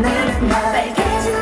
나는 나 빨개진